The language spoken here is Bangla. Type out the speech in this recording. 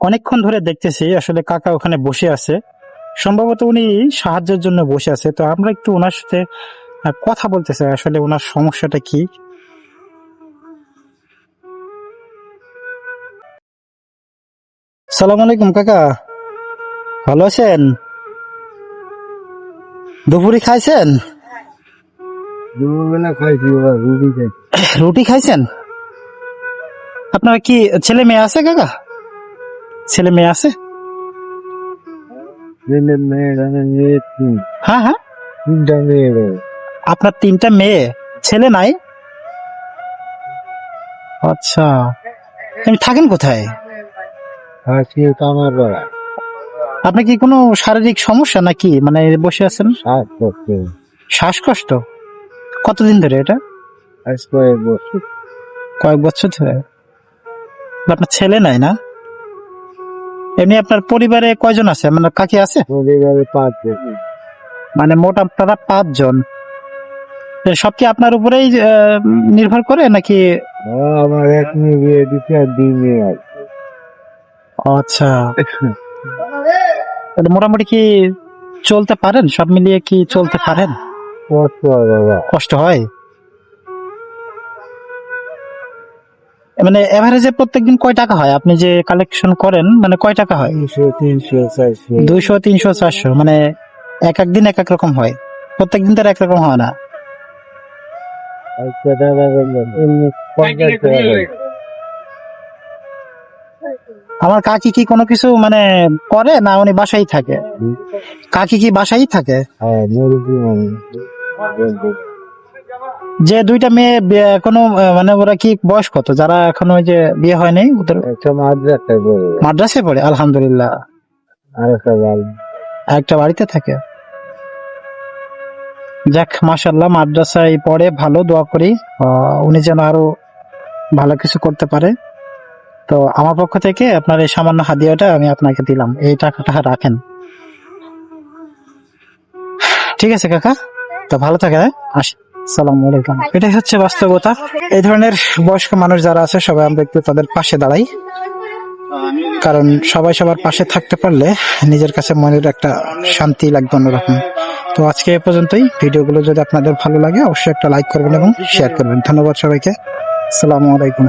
অনেকক্ষণ ধরে দেখতেছি আসলে কাকা ওখানে বসে আছে। সম্ভবত উনি সাহায্যের জন্য বসে আছে। তো আমরা একটু ওনার সাথে কথা বলতে চাই। আসলে ওনার সমস্যাটা কি? সালাম আলাইকুম কাকা। ভালো আছেন? দুপুরে খাইছেন? রুটি খাইছেন? আপনার কি ছেলে মেয়ে আছে কাকা? ছেলে মেয়ে আছে? মেয়ে মেয়ে হ্যাঁ হ্যাঁ। আপনার তিনটা মেয়ে। ছেলে নাই? আচ্ছা। আপনি থাকেন কোথায়? বেড়া আপনার কি কোনো শারীরিক সমস্যা নাকি? মানে বসে আছেন? শ্বাসকষ্ট? কতদিন ধরে এটা? আজ কয়েক বছর। কয়েক বছর ধরে। আপনার ছেলে নাই না? এমনি আপনার পরিবারে কয়জন আছে? মানে কাকি আছে? পরিবারে পাঁচ বছর মানে মোট আপনারা পাঁচজন। সব কি আপনার উপরেই নির্ভর করে নাকি? আমার এক মেয়ে বিয়ে দিতে আর দুই মেয়ে আছে। আচ্ছা। তাহলে মোটামুটি কি চলতে পারেন? সব মিলিয়ে কি চলতে পারেন? কষ্ট হয় বাবা। কষ্ট হয়? মানে এভারেজে প্রত্যেকদিন কয় টাকা হয়? আপনি যে কালেকশন করেন মানে কয় টাকা হয়? তিনশো তিনশো চারশো। দুইশো তিনশো চারশো মানে এক এক দিন এক এক রকম হয়। প্রত্যেক দিন তো এক রকম হয় না। করে। আমার কাকি কি কোনো কিছু মানে করে না উনি বাসায় থাকে? কাকি কি বাসায় থাকে? হ্যাঁ যে দুইটা মেয়ে কোনো মানে ওরা কি বয়স কত? যারা এখনও ওই যে বিয়ে হয়নি ওদের একটা মাদ্রাসা পড়ে। আলহামদুলিল্লাহ। একটা বাড়িতে থাকে? যাক মাশাল্লাহ মাদ্রাসায় পড়ে ভালো দোয়া করি। উনি যেন আরও ভালো কিছু করতে পারে। তো আমার পক্ষ থেকে আপনার এই সামান্য হাদিয়াটা আমি আপনাকে দিলাম। এই টাকাটা রাখেন। ঠিক আছে কাকা? তো ভালো থাকে হ্যাঁ? আসি। সালাম আলাইকুম। এটাই হচ্ছে বাস্তবতা। এই ধরনের বয়স্ক মানুষ যারা আছে সবাই আমরা একটু তাদের পাশে দাঁড়াই। কারণ সবাই সবার পাশে থাকতে পারলে নিজের কাছে মনের একটা শান্তি লাগবে অন্যরকম। তো আজকে এ পর্যন্তই। ভিডিওগুলো যদি আপনাদের ভালো লাগে অবশ্যই একটা লাইক করবেন এবং শেয়ার করবেন। ধন্যবাদ সবাইকে। আসসালামু আলাইকুম।